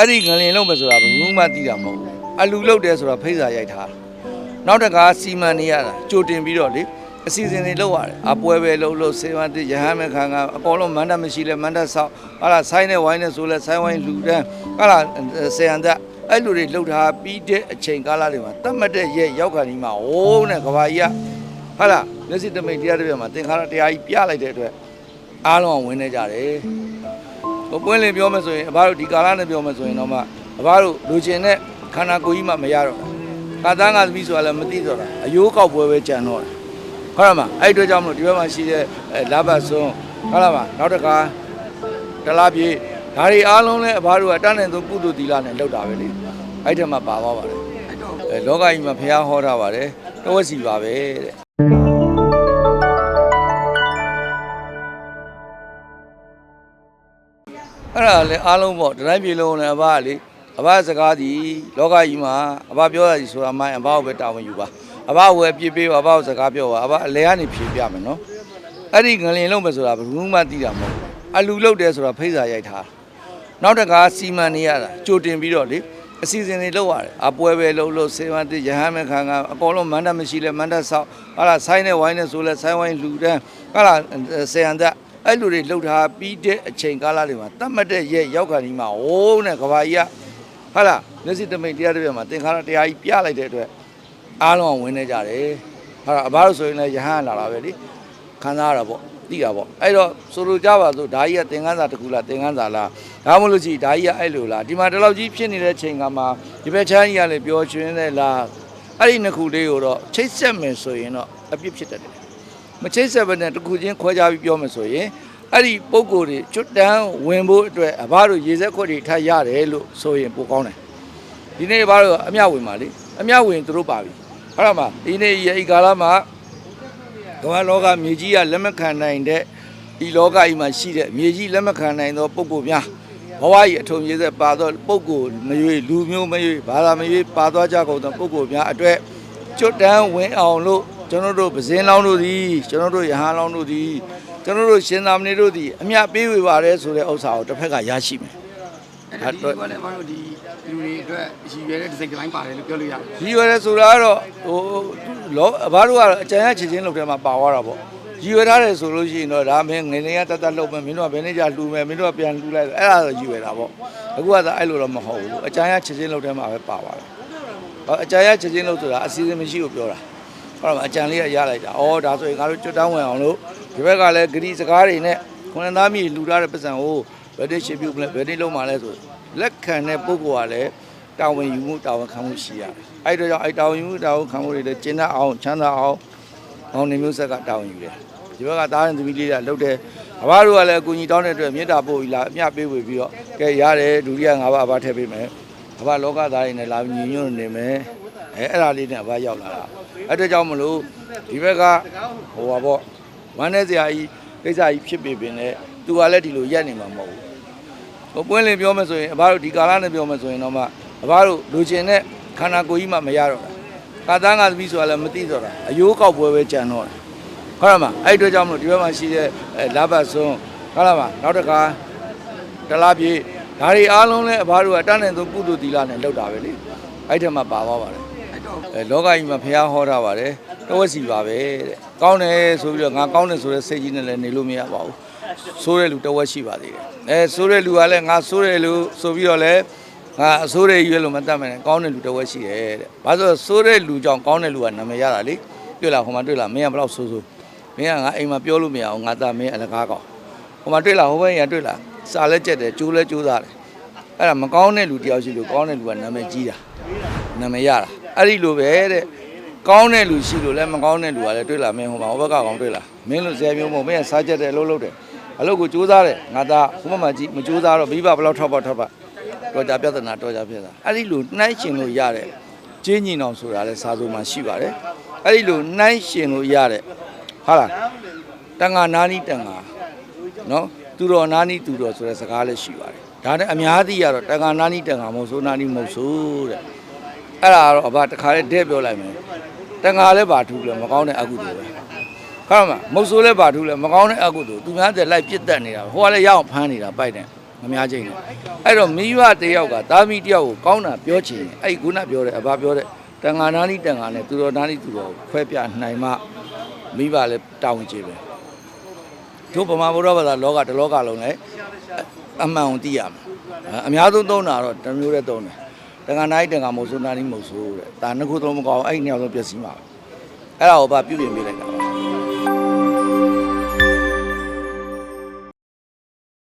အဲ့ဒီငလင်လုံးပဲဆိုတာဘယ်သူမှသိတာမဟုတ်ဘူးအလူလုတ်တယ်ဆိုတာဖိတ်စာရိုက်ထားနောက်တစ်ခါစီမံနေရတာကြိုတင်ပြီးတော့လေအစီအစဉ်တွေလုပ်ရတယ်အပွဲပဲလုပ်လို့စေဝါတိရဟန်းမခံကအကုန်လုံးမန္တမရှိလဲမန္တဆောက်ဟာလားဆိုင်းနဲ့ဝိုင်းနဲ့ဆိုလဲဆိုင်းဝိုင်းလူတန်းဟာလားဆေယန်သက်အဲ့လူတွေလှုပ်ထားပြီးတဲ့အချိန်ကာလတွေမှာတတ်မှတ်တဲ့ရဲ့ရောက်ခါဒီမှာဝိုးနဲ့ကဘာကြီးကဟာလားလက်စစ်တမိတ်တရားတစ်ပြက်မှာသင်္ခါရတရားကြီးပြလိုက်တဲ့အတွက်အားလုံးကဝင်နေကြတယ်ဟို ပွင့်လင်းပြောမယ်ဆိုရင်အဘတို့ဒီကာလနဲ့ပြောမယ်ဆိုရင်တော့မှအဘတို့လူကျင်တဲ့ခန္ဓာကိုယ်ကြီးမှမရတော့ဘူးကာသားငါသမီးဆိုတာလည်းမသိတော့တာအယိုးကောက်ပွဲပဲကြံတော့တယ်ဟုတ်လားမအဲ့အတွက်ကြောင့်မလို့ဒီဘက်မှာရှိတဲ့အဲလာဘတ်ဆွန်းဟုတ်လားမနောက်တစ်ခါတလားပြေဒါတွေအားလုံးလည်းအဘတို့ကတန်းနိုင်ဆုံးကုသိုလ်သီလနဲ့လုပ်တာပဲလေအဲ့ထက်မှပါသွားပါတယ်အဲလောကကြီးမှာဖះဟောထားပါတယ်တဝက်စီပါပဲတဲ့ ဒါလည်းအားလုံးပေါ့တတိုင်းပြေလုံးလည်းအဘကလေအဘစကားဒီလောကကြီးမှာအဘပြောရစီဆိုတာမှအဘကိုပဲတာဝန်ယူပါအဘဝယ်ပြစ်ပေးပါအဘကိုစကားပြောပါအဘအလဲကနေဖြေပြမယ်နော်အဲ့ဒီငလင်လုံးပဲဆိုတာဘယ်သူမှသိတာမဟုတ်ဘူးအလူလုတ်တယ်ဆိုတာဖိတ်စာရိုက်ထားနောက်တစ်ခါစီမံနေရတာကြိုတင်ပြီးတော့လေအစီအစဉ်တွေလုပ်ရတယ်အပွဲပဲလုပ်လို့စေဝါတိရဟန်းမခံကအကုန်လုံးမန္တမရှိလဲမန္တဆောက်ဟာလားဆိုင်းနဲ့ဝိုင်းနဲ့ဆိုလဲဆိုင်းဝိုင်းလူတန်းဟာလားဆေယန်သက် အဲ့လူတွေလှုပ်ထားပြီးတဲ့အချိန်ကာလတွေမှာတတ်မှတ်တဲ့ရဲ့ရောက်ခါဒီမှာဝိုးနဲ့ကဘာကြီးကဟာလားလက်စစ်တမိတ်တရားတစ်ပြက်မှာသင်္ခါရတရားကြီးပြလိုက်တဲ့အတွက်အားလုံးကဝင်နေကြတယ်ဟာလားအဘတို့ဆိုရင်လည်းယဟန်လာတာပဲလေခံစားရတာပေါ့သိတာပေါ့အဲ့တော့ဆိုလိုကြပါစို့ဓာကြီးကသင်္ကန်းစာတစ်ခုလားသင်္ကန်းစာလားဒါမှမဟုတ်လို့ရှိရင်ဓာကြီးကအဲ့လိုလားဒီမှာဒီလောက်ကြီးဖြစ်နေတဲ့ချိန်ကမှဒီဘက်ချမ်းကြီးကလည်းပျော်ရွှင်နေလားအဲ့ဒီနှစ်ခုလေးကိုတော့ချိတ်ဆက်မယ်ဆိုရင်တော့အပြစ်ဖြစ်တတ်တယ် မချိတ်ဆက်ဘဲနဲ့တစ်ခုချင်းခွဲခြားပြီးပြောမယ်ဆိုရင်အဲ့ဒီပုံကိုယ်တွေကျွတ်တန်းဝင်ဖို့အတွက်အဘတို့ရေစက်ခွက်တွေထားရတယ်လို့ဆိုရင်ပိုကောင်းတယ်ဒီနေ့အဘတို့အမျှဝင်ပါလေအမျှဝင်သူတို့ပါပြီဟုတ်လားမဒီနေ့ဒီကာလမှာကမ္ဘာလောကမြေကြီးကလက်မခံနိုင်တဲ့ဒီလောကကြီးမှာရှိတဲ့မြေကြီးလက်မခံနိုင်သောပုံကိုယ်များဘဝကြီးအထုံရေစက်ပါသောပုံကိုယ်မရွေလူမျိုးမရွေဘာသာမရွေပါသွားကြကုန်သောပုံကိုယ်များအတွက်ကျွတ်တန်းဝင်အောင်လို့ ကျွန်တော်တို့ပဇင်းလောင်းတို့သည်ကျွန်တော်တို့ယဟန်လောင်းတို့သည်ကျွန်တော်တို့ရှင်သာမဏေတို့သည်အမြတ်ပေးဝေပါတယ်ဆိုတဲ့ဥစ္စာကိုတစ်ဖက်ကရရှိမယ်အဲ့ဒီကလည်းဘာလို့ဒီလူတွေအတွက်ရည်ရွယ်တဲ့ဒီဇိုင်းတိုင်းပါတယ်လို့ပြောလို့ရတယ်။ရည်ရွယ်တယ်ဆိုတာကတော့ဟိုလောအဘတို့ကတော့အကြံရချစ်ချင်းလုပ်တယ်မှာပါသွားတာပေါ့။ရည်ရွယ်ထားတယ်ဆိုလို့ရှိရင်တော့ဒါမင်းငနေရတတ်တတ်လုပ်မယ်မင်းတို့ကဘယ်နေ့ကျလှူမယ်မင်းတို့ကပြန်လှူလိုက်အဲ့ဒါတော့ရည်ရွယ်တာပေါ့။အခုကသာအဲ့လိုတော့မဟုတ်ဘူး။အကြံရချစ်ချင်းလုပ်တယ်မှာပဲပါသွားတာ။ဟောအကြံရချစ်ချင်းလုပ်ဆိုတာအစီအစဉ်မရှိကိုပြောတာ။ ဟုတ်လားအကြံလေးကရလိုက်တာ။အော်ဒါဆိုရင်ငါတို့ကျွတ်တောင်းဝင်အောင်လို့ဒီဘက်ကလည်းဂရီစကားတွေနဲ့ခွန်သားမိလှူထားတဲ့ပတ်စံကိုဘယ်တိရှိပြုမလဲဘယ်တိလုံးမှလဲဆိုလက်ခံတဲ့ပုဂ္ဂိုလ်ကလည်းတာဝန်ယူမှုတာဝန်ခံမှုရှိရတယ်။အဲ့တော့ကြောင့်အဲ့တာဝန်ယူမှုတာဝန်ခံမှုတွေလည်းကျင့်တတ်အောင်ချမ်းသာအောင်အောင်နေမျိုးဆက်ကတာဝန်ယူတယ်။ဒီဘက်ကသားရင်သမီးလေးကလှုပ်တယ်။အဘတို့ကလည်းအကူကြီးတောင်းတဲ့အတွက်မေတ္တာပို့ပြီးလာအမျှပေးဝေပြီးတော့ကဲရတယ်ဒုတိယ၅ပါးအဘထည့်ပေးမယ်။အဘလောကသားတွေနဲ့လာညီညွတ်နေမယ်။ အဲအဲ့ဒါလေးနဲ့အဘရောက်လာတာ။အဲ့အတွက်ကြောင့်မလို့ဒီဘက်ကဟိုပါပေါ့ဝမ်းနေစရာကြီးကိစ္စကြီးဖြစ်ပေပင်လည်းသူကလည်းဒီလိုရက်နေမှာမဟုတ်ဘူး။ဟိုပွင့်လင်းပြောမယ်ဆိုရင်အဘတို့ဒီကာလနဲ့ပြောမယ်ဆိုရင်တော့မှအဘတို့လူကျင်တဲ့ခန္ဓာကိုယ်ကြီးမှမရတော့တာ။ကာသားငါသမီးဆိုတာလည်းမသိတော့တာ။အယိုးကောက်ပွဲပဲကြံတော့တယ်။ဟုတ်လားမအဲ့အတွက်ကြောင့်မလို့ဒီဘက်မှာရှိတဲ့အဲလာဘတ်ဆွန်းဟုတ်လားမနောက်တစ်ခါတလားပြေဒါတွေအားလုံးလည်းအဘတို့ကတန်းနိုင်ဆုံးကုသိုလ်သီလနဲ့လုပ်တာပဲလေ။အဲ့ထက်မှပါသွားပါတယ် အဲ့တော့အဲလောကကြီးမှာဖះဟောထားပါတယ်တဝက်စီပါပဲတဲ့ကောင်းတယ်ဆိုပြီးတော့ငါကောင်းတယ်ဆိုတဲ့စိတ်ကြီးနဲ့လည်းနေလို့မရပါဘူးဆိုးတဲ့လူတဝက်ရှိပါသေးတယ်အဲဆိုးတဲ့လူကလည်းငါဆိုးတယ်လူဆိုပြီးတော့လည်းငါအဆိုးတဲ့ရွေးလို့မတတ်မယ်နဲ့ကောင်းတဲ့လူတဝက်ရှိတယ်တဲ့ဘာလို့လဲဆိုးတဲ့လူကြောင့်ကောင်းတဲ့လူကနာမည်ရတာလေတွေ့လားဟိုမှာတွေ့လားမင်းကဘယ်တော့ဆိုးဆိုးမင်းကငါအိမ်မှာပြောလို့မရအောင်ငါသားမင်းအလကားကောင်းဟိုမှာတွေ့လားဟိုဘက်ရတွေ့လားစာလဲကြက်တယ်ကျိုးလဲကျိုးသားတယ်အဲ့ဒါမကောင်းတဲ့လူတယောက်ရှိလို့ကောင်းတဲ့လူကနာမည်ကြီးတာနာမည်ရတာ အဲ့ဒီလိုပဲတဲ့ကောင်းတဲ့လူရှိလို့လည်းမကောင်းတဲ့လူကလည်းတွေ့လာမင်းဟိုမှာဟိုဘက်ကကောင်တွေ့လာမင်းလို့ဆယ်မျိုးမဟုတ်မင်းကစားချက်တယ်အလုပ်လုပ်တယ်အလုပ်ကိုစူးစမ်းတယ်ငါသားဟိုဘက်မှာကြည့်မစူးစမ်းတော့မိဘဘယ်လောက်ထောက်ပါထောက်ပါတော့ကြပြဿနာတော့ကြပြဿနာအဲ့ဒီလိုနှိုင်းရှင်လို့ရတဲ့ကျင်းညီနောင်ဆိုတာလည်းစာစိုးမှာရှိပါတယ်အဲ့ဒီလိုနှိုင်းရှင်လို့ရတဲ့ဟာလားတန်ငါနာနီတန်ငါနော်သူတော်နာနီသူတော်ဆိုတဲ့စကားလည်းရှိပါတယ်ဒါနဲ့အများကြီးကတော့တန်ငါနာနီတန်ငါမဟုတ်ဆိုနာနီမဟုတ်ဆိုတဲ့ အဲ့ဒါကတော့အဘတခါလေးတဲ့ပြောလိုက်မယ်တန်ငါလည်းပါထူးလဲမကောင်းတဲ့အကုသိုလ်ပဲဟုတ်မှာမဟုတ်ဆိုးလည်းပါထူးလဲမကောင်းတဲ့အကုသိုလ်သူများတဲ့လိုက်ပြစ်တက်နေတာဟိုကလည်းရအောင်ဖမ်းနေတာပိုက်တယ်မများချိန်နဲ့အဲ့တော့မိဘတစ်ယောက်ကသားမီးတစ်ယောက်ကိုကောင်းတာပြောချင်ရင်အဲ့ဒီခုနပြောတဲ့အဘပြောတဲ့တန်ဃာနာနီတန်ဃာနဲ့သူတော်နာနီသူတော်ကိုခွဲပြနိုင်မှမိဘလည်းတောင်းကြည့်ပဲတို့ဗမာဗုဒ္ဓဘာသာလောကတစ်လောကလုံးလည်းအမှန်ကိုသိရမှာအများဆုံးသုံးတာတော့တစ်မျိုးတည်းသုံးတယ် တန်ဃာနာနီတန်ဃာမဟုတ်ဆိုနာနီမဟုတ်ဆိုတဲ့ဒါနှစ်ခုသုံးမကောင်းအဲ့ဒီနှစ်ယောက်ဆုံးပြည့်စည်မှာပဲအဲ့ဒါကိုဗာပြုပြင်ပေးလိုက်